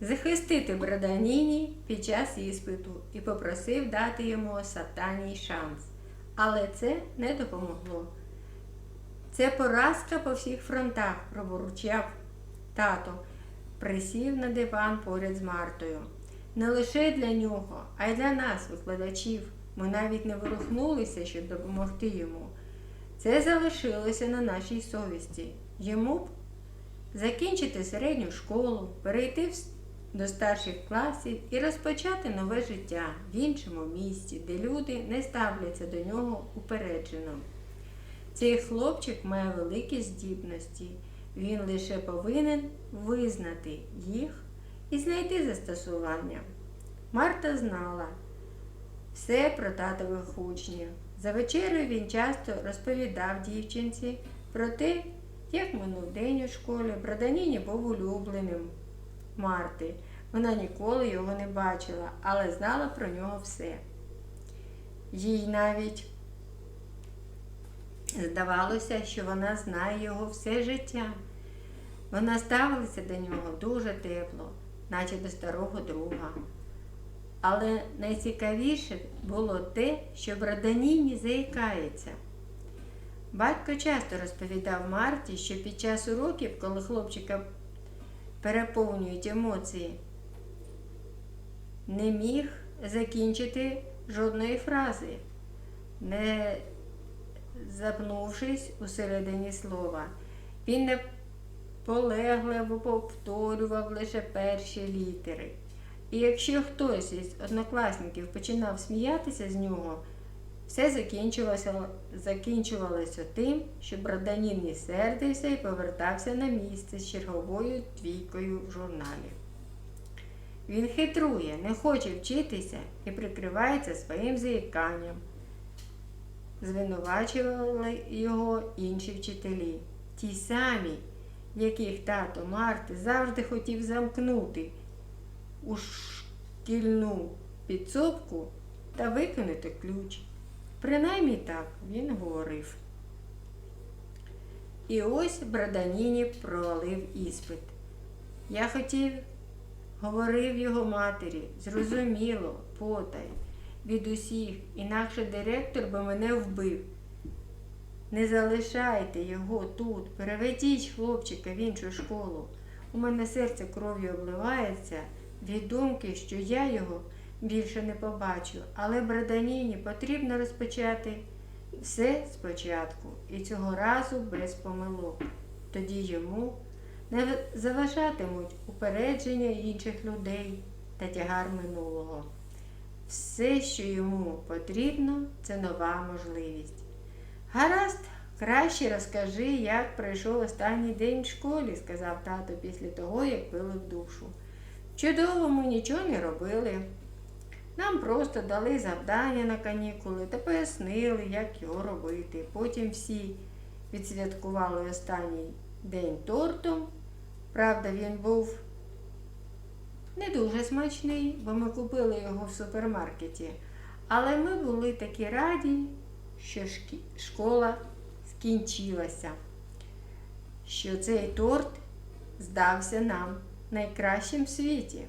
захистити Браданіні під час іспиту і попросив дати йому останній шанс. Але це не допомогло. Це поразка по всіх фронтах, пробурчав тато, присів на диван поряд з Мартою. Не лише для нього, а й для нас, викладачів. Ми навіть не ворухнулися, щоб допомогти йому. Це залишилося на нашій совісті. Йому б закінчити середню школу, перейти в до старших класів і розпочати нове життя в іншому місті, де люди не ставляться до нього упереджено. Цей хлопчик має великі здібності. Він лише повинен визнати їх і знайти застосування. Марта знала все про татових учнів. За вечерею він часто розповідав дівчинці про те, як минув день у школі. Браданіні був улюбленим Марти. Вона ніколи його не бачила, але знала про нього все. Їй навіть здавалося, що вона знає його все життя. Вона ставилася до нього дуже тепло, наче до старого друга. Але найцікавіше було те, що Браданіні заїкається. Батько часто розповідав Марті, що під час уроків, коли хлопчика переповнюють емоції, не міг закінчити жодної фрази, не запнувшись у середині слова. Він не полегливо повторював лише перші літери. І якщо хтось із однокласників починав сміятися з нього, все закінчувалося, закінчувалося тим, що Браданіні сердився і повертався на місце з черговою двійкою в журналі. Він хитрує, не хоче вчитися і прикривається своїм заїканням. Звинувачували його інші вчителі, ті самі, яких тато Марти завжди хотів замкнути у шкільну підсобку та викинути ключ. Принаймні так він говорив. І ось Браданіні провалив іспит. Я хотів, говорив його матері, зрозуміло, потай, від усіх, інакше директор би мене вбив. Не залишайте його тут, переведіть хлопчика в іншу школу. У мене серце кров'ю обливається від думки, що я його більше не побачу, але Браданіні потрібно розпочати все спочатку і цього разу без помилок. Тоді йому не заважатимуть упередження інших людей та тягар минулого. Все, що йому потрібно, це нова можливість. Гаразд, краще розкажи, як пройшов останній день в школі, сказав тато після того, як пили в душу. Чудово, ми нічого не робили. Нам просто дали завдання на канікули та пояснили, як його робити. Потім всі відсвяткували останній день тортом. Правда, він був не дуже смачний, бо ми купили його в супермаркеті. Але ми були такі раді, що школа скінчилася, що цей торт здався нам найкращим в світі.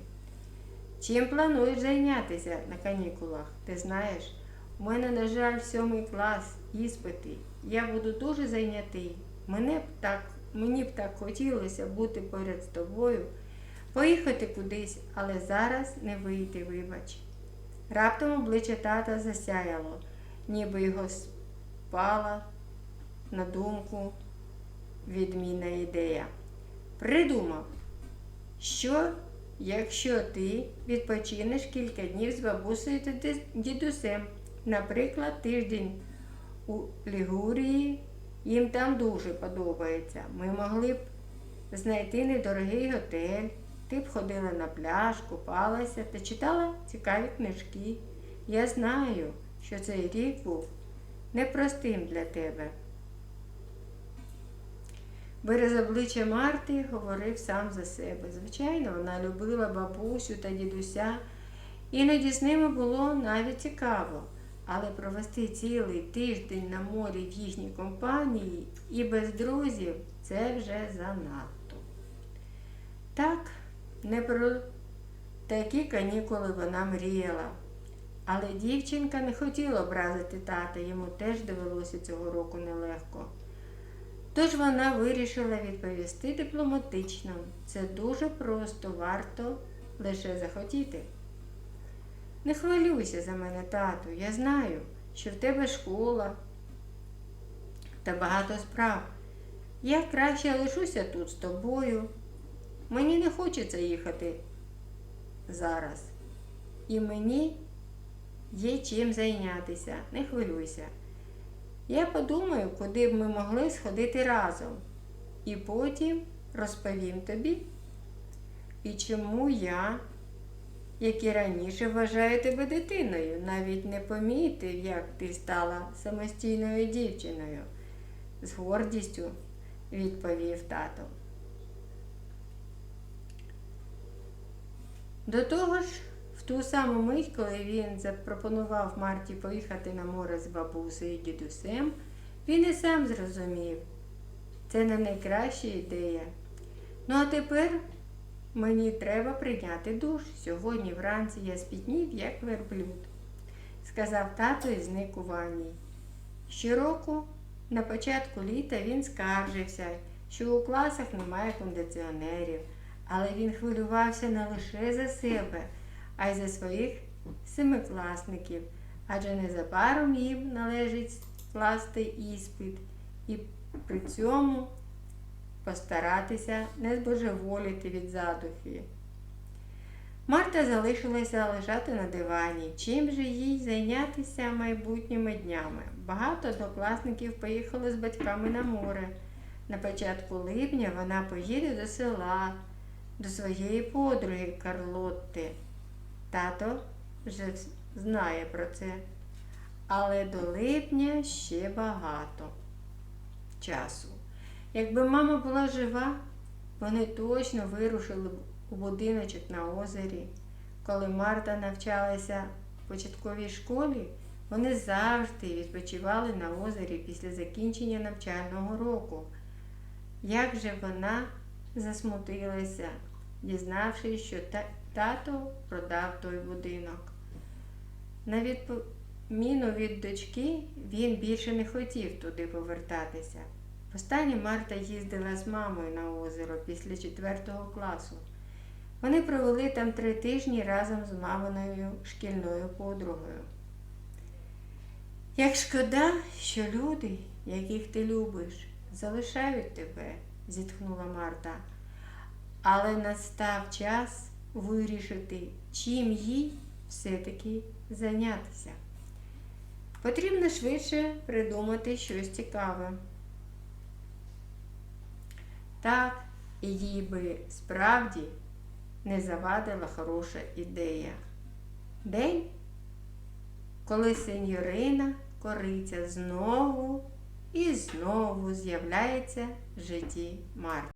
Чим плануєш зайнятися на канікулах? Ти знаєш, у мене, на жаль, сьомий клас, іспити. Я буду дуже зайнятий. Мене б так, мені б так хотілося бути поряд з тобою, поїхати кудись, але зараз не вийти, вибач. Раптом обличчя тата засяяло, ніби його спала на думку відмінна ідея. Придумав, що якщо ти відпочинеш кілька днів з бабусею та дідусем, наприклад, тиждень у Лігурії, їм там дуже подобається. Ми могли б знайти недорогий готель, ти б ходила на пляж, купалася та читала цікаві книжки. Я знаю, що цей рік був непростим для тебе. Вираз обличчя Марти говорив сам за себе. Звичайно, вона любила бабусю та дідуся, іноді з ними було навіть цікаво, але провести цілий тиждень на морі в їхній компанії і без друзів це вже занадто. Так, не, про... такі канікули вона мріяла. Але дівчинка не хотіла образити тата, йому теж довелося цього року нелегко. Тож вона вирішила відповісти дипломатично. Це дуже просто, варто лише захотіти. Не хвилюйся за мене, тату. Я знаю, що в тебе школа та багато справ. Я краще лишуся тут з тобою. Мені не хочеться їхати зараз. І мені є чим зайнятися. Не хвилюйся. Я подумаю, куди б ми могли сходити разом. І потім розповім тобі. І чому я, як і раніше, вважаю тебе дитиною, навіть не помітив, як ти стала самостійною дівчиною, з гордістю відповів тато. До того ж, ту саму мить, коли він запропонував Марті поїхати на море з бабусею і дідусем, він і сам зрозумів. Це не найкраща ідея. Ну а тепер мені треба прийняти душ. Сьогодні вранці я спітнів, як верблюд, сказав тато і зник у ванні. Щороку на початку літа він скаржився, що у класах немає кондиціонерів, але він хвилювався не лише за себе, а й за своїх семикласників, адже незабаром їм належить скласти іспит і при цьому постаратися не збожеволіти від задухи. Марта залишилася лежати на дивані. Чим же їй зайнятися майбутніми днями? Багато однокласників поїхали з батьками на море. На початку липня вона поїде до села, до своєї подруги Карлотти. Тато вже знає про це. Але до липня ще багато часу. Якби мама була жива, вони точно вирушили б у будиночок на озері. Коли Марта навчалася в початковій школі, вони завжди відпочивали на озері після закінчення навчального року. Як же вона засмутилася, дізнавшись, що тато продав той будинок. На відміну від дочки, він більше не хотів туди повертатися. Востаннє Марта їздила з мамою на озеро після четвертого класу. Вони провели там три тижні разом з маминою шкільною подругою. Як шкода, що люди, яких ти любиш, залишають тебе, зітхнула Марта. Але настав час вирішити, чим їй все-таки зайнятися. Потрібно швидше придумати щось цікаве. Так, їй би справді не завадила хороша ідея. День, коли сеньорина кориця знову і знову з'являється в житті Марти.